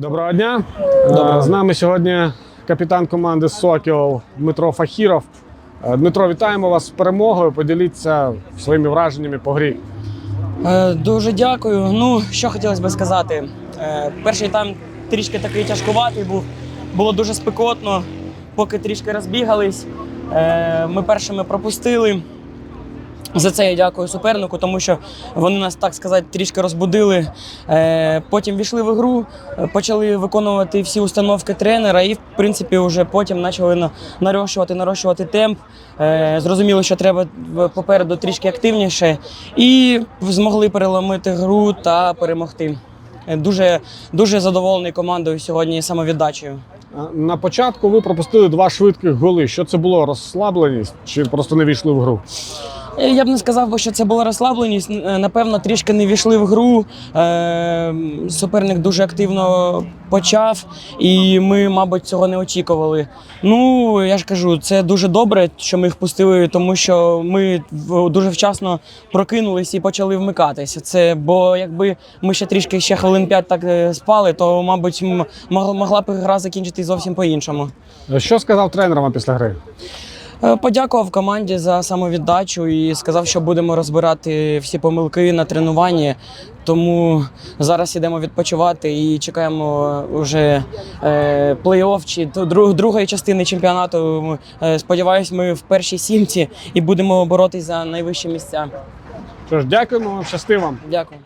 Доброго дня. Доброго. Е, З нами сьогодні капітан команди Сокіл Дмитро Фахіров. Е, Дмитро, вітаємо вас з перемогою. Поділіться своїми враженнями по грі. Е, Дуже дякую. Ну, що хотілося би сказати. Перший тайм трішки такий тяжкуватий був. Було дуже спекотно, поки трішки розбігались. Ми першими пропустили. За це я дякую супернику, тому що вони нас, так сказати, трішки розбудили. Е, Потім війшли в ігру, е, почали виконувати всі установки тренера, і в принципі вже потім почали на- нарощувати, нарощувати темп. Е, Зрозуміло, що треба попереду трішки активніше, і змогли переломити гру та перемогти. Дуже, дуже задоволений командою сьогодні самовіддачею. На початку ви пропустили два швидких голи. Що це було? Розслабленість чи просто не війшли в гру? Е, Я б не сказав, би, що це була розслабленість. Е, Напевно, трішки не війшли в гру. Е, Суперник дуже активно почав, і ми, мабуть, цього не очікували. Ну, я ж кажу, це дуже добре, що ми їх пустили, тому що ми дуже вчасно прокинулись і почали вмикатися. Це бо якби ми ще трішки ще хвилин 5 так спали, то мабуть могла б гра закінчитись зовсім по-іншому. Е, Що сказав тренер вам після гри? Е, Подякував команді за самовіддачу і сказав, що будемо розбирати всі помилки на тренуванні. Тому зараз йдемо відпочивати і чекаємо вже е, плей-офф чи друг- другої частини чемпіонату. Е, Сподіваюсь, ми в першій сімці і будемо боротись за найвищі місця. Що ж, дякуємо вам, щасти вам. Дякую.